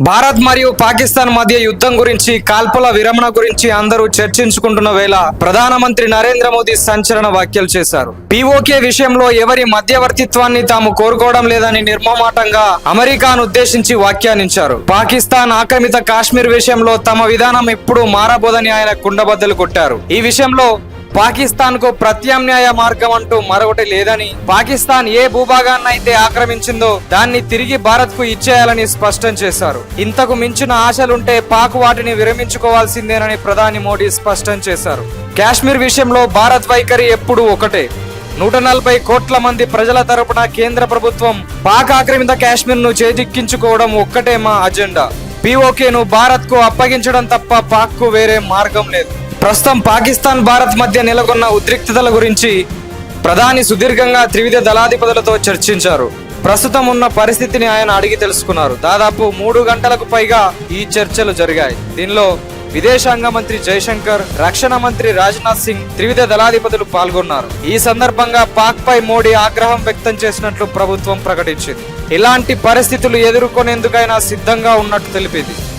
భారత్ మరియు పాకిస్తాన్ మధ్య యుద్ధం గురించి కాల్పుల విరమణ గురించి అందరూ చర్చించుకుంటున్న వేళ ప్రధానమంత్రి నరేంద్ర మోదీ సంచలన వ్యాఖ్యలు చేశారు. పీఓకే విషయంలో ఎవరి మధ్యవర్తిత్వాన్ని తాము కోరుకోవడం లేదని నిర్మమాటంగా అమెరికాను ఉద్దేశించి వ్యాఖ్యానించారు. పాకిస్తాన్ ఆక్రమిత కాశ్మీర్ విషయంలో తమ విధానం ఎప్పుడూ మారబోదని ఆయన కుండబద్దలు కొట్టారు. ఈ విషయంలో పాకిస్తాన్కు ప్రత్యామ్నాయ మార్గం అంటూ మరొకటి లేదని పాకిస్తాన్ ఏ భూభాగాన్ని అయితే ఆక్రమించిందో దాన్ని తిరిగి భారత్కు ఇచ్చేయాలని స్పష్టం చేశారు. ఇంతకు మించిన ఆశలుంటే పాక్ వాటిని విరమించుకోవాల్సిందేనని ప్రధాని మోడీ స్పష్టం చేశారు. కాశ్మీర్ విషయంలో భారత్ వైఖరి ఎప్పుడూ ఒకటే. నూట నలభై కోట్ల మంది ప్రజల తరపున కేంద్ర ప్రభుత్వం పాక్ ఆక్రమిత కాశ్మీర్ను చేజిక్కించుకోవడం ఒక్కటే మా అజెండా. పీఓకేను భారత్కు అప్పగించడం తప్ప పాక్కు వేరే మార్గం లేదు. ప్రస్తుతం పాకిస్తాన్ భారత్ మధ్య నెలకొన్న ఉద్రిక్తతల గురించి ప్రధాని సుదీర్ఘంగా త్రివిధ దళాధిపతులతో చర్చించారు. ప్రస్తుతం ఉన్న పరిస్థితిని ఆయన అడిగి తెలుసుకున్నారు. దాదాపు మూడు గంటలకు పైగా ఈ చర్చలు జరిగాయి. దీనిలో విదేశాంగ మంత్రి జైశంకర్ రక్షణ మంత్రి రాజ్నాథ్ సింగ్ త్రివిధ దళాధిపతులు పాల్గొన్నారు. ఈ సందర్భంగా పాక్ పై మోడీ ఆగ్రహం వ్యక్తం చేసినట్లు ప్రభుత్వం ప్రకటించింది. ఇలాంటి పరిస్థితులు ఎదుర్కొనేందుకైనా సిద్ధంగా ఉన్నట్టు తెలిపింది.